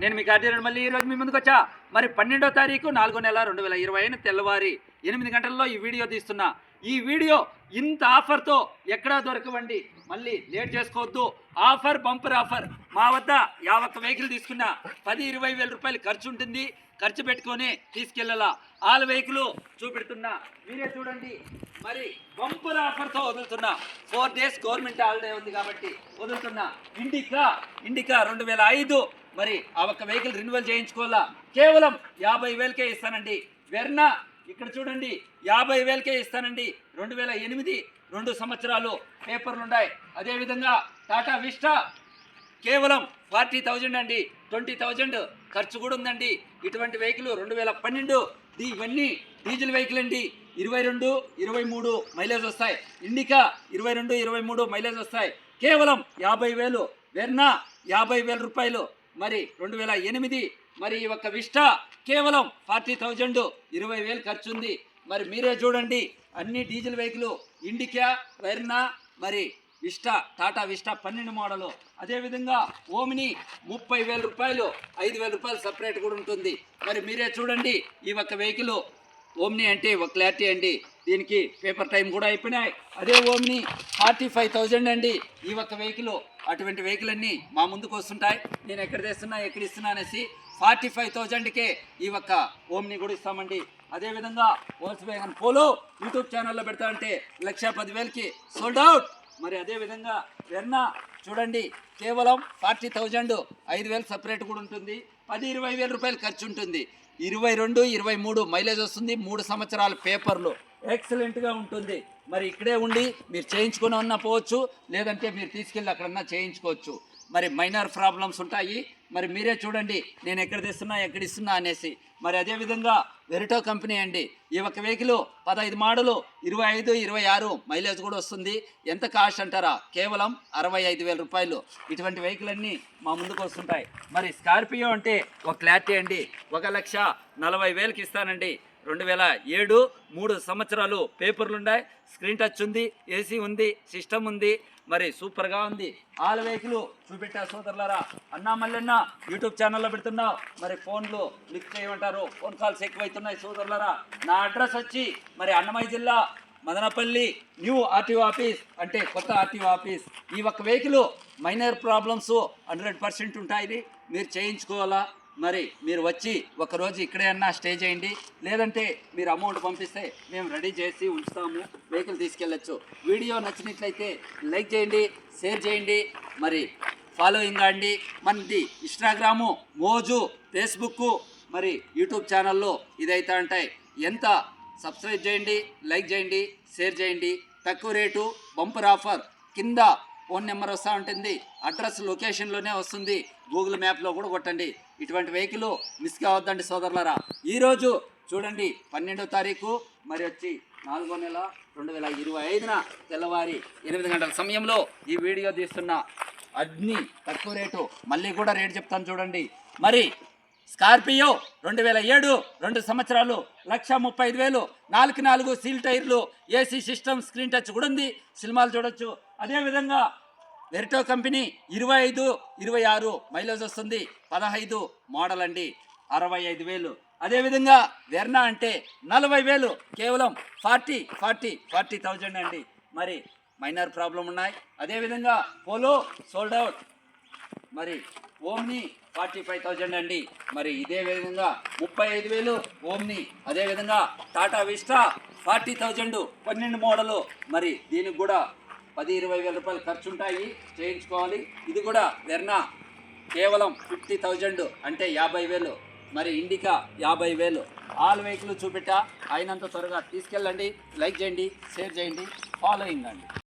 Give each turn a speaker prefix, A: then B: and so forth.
A: నేను మీ గార్డియన్ మళ్ళీ ఈ రోజు మీ ముందుకు వచ్చా. మరి పన్నెండో తారీఖు నాలుగో నెల రెండు వేల ఇరవై అయిన తెల్లవారి ఎనిమిది గంటల్లో ఈ వీడియో తీస్తున్నా. ఈ వీడియో ఇంత ఆఫర్తో ఎక్కడా దొరకవండి. మళ్ళీ లేట్ చేసుకోవద్దు. Offer bumper offer. మా వద్ద యావక్క వెహికల్ తీసుకున్నా పది ఇరవై వేల రూపాయలు ఖర్చు ఉంటుంది. ఖర్చు పెట్టుకొని తీసుకెళ్ళాలా. All vehicle చూపెడుతున్నా. మీరే చూడండి. మరి బంపర్ ఆఫర్తో వదులుతున్నా. ఫోర్ డేస్ గవర్నమెంట్ హాలిడే ఉంది కాబట్టి వదులుతున్నా. ఇండికా ఇండికా రెండు వేల ఐదు మరి ఆ ఒక్క వెహికల్ రెన్యువల్ చేయించుకోవాలా? కేవలం యాభై వేలకే ఇస్తానండి. వెర్నా ఇక్కడ చూడండి యాభై వేలకే ఇస్తానండి. రెండు వేల ఎనిమిది రెండు సంవత్సరాలు పేపర్లు ఉన్నాయి. అదేవిధంగా టాటా విస్టా కేవలం ఫార్టీ థౌజండ్ అండి. ట్వంటీ థౌజండ్ ఖర్చు కూడా ఉందండి. ఇటువంటి వెహికల్ రెండు వేల పన్నెండు ఇవన్నీ డీజిల్ వెహికల్ అండి. ఇరవై రెండు ఇరవై మూడు మైలేజ్ వస్తాయి. ఇండికా ఇరవై రెండు ఇరవై మూడు మైలేజ్ వస్తాయి. కేవలం యాభై వేలు వెర్నా యాభై వేల రూపాయలు. మరి రెండు వేల ఎనిమిది మరి ఈ యొక్క విస్టా కేవలం ఫార్టీ థౌజండ్ ఇరవై వేలు ఖర్చు ఉంది మరి మీరే చూడండి అన్ని డీజిల్ వెహికల్ ఇండికా వెర్నా మరి విస్టా టాటా విస్టా పన్నెండు మోడలు. అదేవిధంగా ఓమిని ముప్పై వేల రూపాయలు ఐదు వేల రూపాయలు సపరేట్ కూడా ఉంటుంది. మరి మీరే చూడండి ఈ ఒక్క వెహికల్ ఓమ్ని అంటే ఒక క్లారిటీ అండి. దీనికి పేపర్ టైం కూడా అయిపోయినాయి. అదే ఓమ్ని ఫార్టీ ఫైవ్ థౌజండ్ అండి. ఈ ఒక్క వెహికల్ అటువంటి వెహికల్ అన్నీ మా ముందుకు వస్తుంటాయి. నేను ఎక్కడ తెస్తున్నా ఎక్కడ ఇస్తున్నా అనేసి ఫార్టీ ఫైవ్ థౌజండ్కే ఈ ఒక్క ఓమ్ని కూడా ఇస్తామండి. అదేవిధంగా ఓల్స్ వేగన్ పోలో యూట్యూబ్ ఛానల్లో పెడతా అంటే లక్ష పదివేలకి సోల్డ్ అవుట్ మరి అదేవిధంగా వెన్న చూడండి కేవలం ఫార్టీ థౌజండ్ ఐదు వేలు సపరేట్ కూడా ఉంటుంది. పది ఇరవై వేల రూపాయలు ఖర్చు ఉంటుంది. ఇరవై రెండు ఇరవై మూడు మైలేజ్ వస్తుంది మూడు సంవత్సరాల పేపర్లు. ఎక్సలెంట్గా ఉంటుంది. మరి ఇక్కడే ఉండి మీరు చేయించుకుని ఉన్నా పోవచ్చు లేదంటే మీరు తీసుకెళ్ళి అక్కడన్నా చేయించుకోవచ్చు. మరి మైనర్ ప్రాబ్లమ్స్ ఉంటాయి. మరి మీరే చూడండి నేను ఎక్కడ తెస్తున్నా ఎక్కడ ఇస్తున్నా అనేసి. మరి అదేవిధంగా వెరిటో కంపెనీ అండి. ఈ ఒక్క వెహికల్ పదహైదు మోడలు ఇరవై ఐదు ఇరవై ఆరు మైలేజ్ కూడా వస్తుంది. ఎంత కాస్ట్ అంటారా? కేవలం అరవై ఐదు వేల రూపాయలు. ఇటువంటి వెహికల్ అన్నీ మా ముందుకు వస్తుంటాయి. మరి స్కార్పియో అంటే ఒక క్లారిటీ అండి. ఒక లక్ష నలభై వేలకి ఇస్తానండి. రెండు వేల ఏడు మూడు సంవత్సరాలు పేపర్లు ఉన్నాయి స్క్రీన్ టచ్ ఉంది ఏసీ ఉంది సిస్టమ్ ఉంది. మరి సూపర్గా ఉంది. ఆల్ వెహికల్ చూపెట్టా సోదరులారా. అన్నా మల్లెన్న యూట్యూబ్ ఛానల్లో పెడుతున్నావు మరి ఫోన్లు లిఫ్ట్ చేయమంటారు. ఫోన్ కాల్స్ ఎక్కువైతున్నాయి సోదరులారా. నా అడ్రస్ వచ్చి మరి అన్నమయ్య జిల్లా మదనపల్లి న్యూ ఆర్టీఓ ఆఫీస్ అంటే కొత్త ఆర్టీఓ ఆఫీస్. ఈ ఒక్క vehicle minor problems hundred percent ఉంటాయి. మీరు చేయించుకోవాలా? మరి మీరు వచ్చి ఒకరోజు ఇక్కడే అన్నా స్టే చేయండి. లేదంటే మీరు అమౌంట్ పంపిస్తే మేము రెడీ చేసి ఉంచుతాము వెహికల్ తీసుకెళ్ళచ్చు. వీడియో నచ్చినట్లయితే లైక్ చేయండి షేర్ చేయండి. మరి ఫాలోయింగ్ అండి. మనది ఇన్స్టాగ్రాము మోజు ఫేస్బుక్ మరి యూట్యూబ్ ఛానల్లో ఇదైతే ఉంటాయి. ఎంత సబ్స్క్రైబ్ చేయండి లైక్ చేయండి షేర్ చేయండి. తక్కువ రేటు బంపర్ ఆఫర్ కింద ఫోన్ నెంబర్ వస్తూ ఉంటుంది. అడ్రస్ లొకేషన్లోనే వస్తుంది. గూగుల్ మ్యాప్లో కూడా కొట్టండి. ఇటువంటి వెహికల్ మిస్ కావద్దండి సోదరులారా. ఈరోజు చూడండి పన్నెండో తారీఖు మరి వచ్చి నాలుగో నెల రెండు వేల ఇరవై ఐదున తెల్లవారి ఎనిమిది గంటల సమయంలో ఈ వీడియో తీస్తున్న అగ్ని తక్కువ రేటు. మళ్ళీ కూడా రేటు చెప్తాను చూడండి. మరి స్కార్పియో రెండు వేల ఏడు రెండు సంవత్సరాలు లక్ష ముప్పై ఐదు వేలు నాలుగు నాలుగు సీల్ టైర్లు ఏసీ సిస్టమ్ స్క్రీన్ టచ్ కూడా ఉంది. సినిమాలు చూడొచ్చు. అదేవిధంగా వెరిటో కంపెనీ ఇరవై ఐదు ఇరవై ఆరు మైలేజ్ వస్తుంది. పదహైదు మోడల్ అండి. అరవై ఐదు వేలు. అదేవిధంగా వెర్నా అంటే నలభై వేలు. కేవలం ఫార్టీ ఫార్టీ ఫార్టీ థౌజండ్ అండి. మరి మైనర్ ప్రాబ్లం ఉన్నాయి. అదేవిధంగా పోలో సోల్డ్ అవుట్ మరి ఓమ్ని ఫార్టీ ఫైవ్ థౌజండ్ అండి. మరి ఇదే విధంగా ముప్పై ఐదు వేలు. ఓమ్ని అదేవిధంగా టాటా విస్టా ఫార్టీ థౌజండ్. పన్నెండు మోడలు. మరి దీనికి కూడా పది ఇరవై వేల రూపాయలు ఖర్చు ఉంటాయి చేయించుకోవాలి. ఇది కూడా వెర్నా. కేవలం ఫిఫ్టీ థౌజండ్ అంటే యాభై వేలు. మరి ఇండికా యాభై వేలు. ఆల్ వెహికల్ చూపెట్టా. అయినంత త్వరగా తీసుకెళ్ళండి. లైక్ చేయండి షేర్ చేయండి. ఫాలోయింగ్ అండి.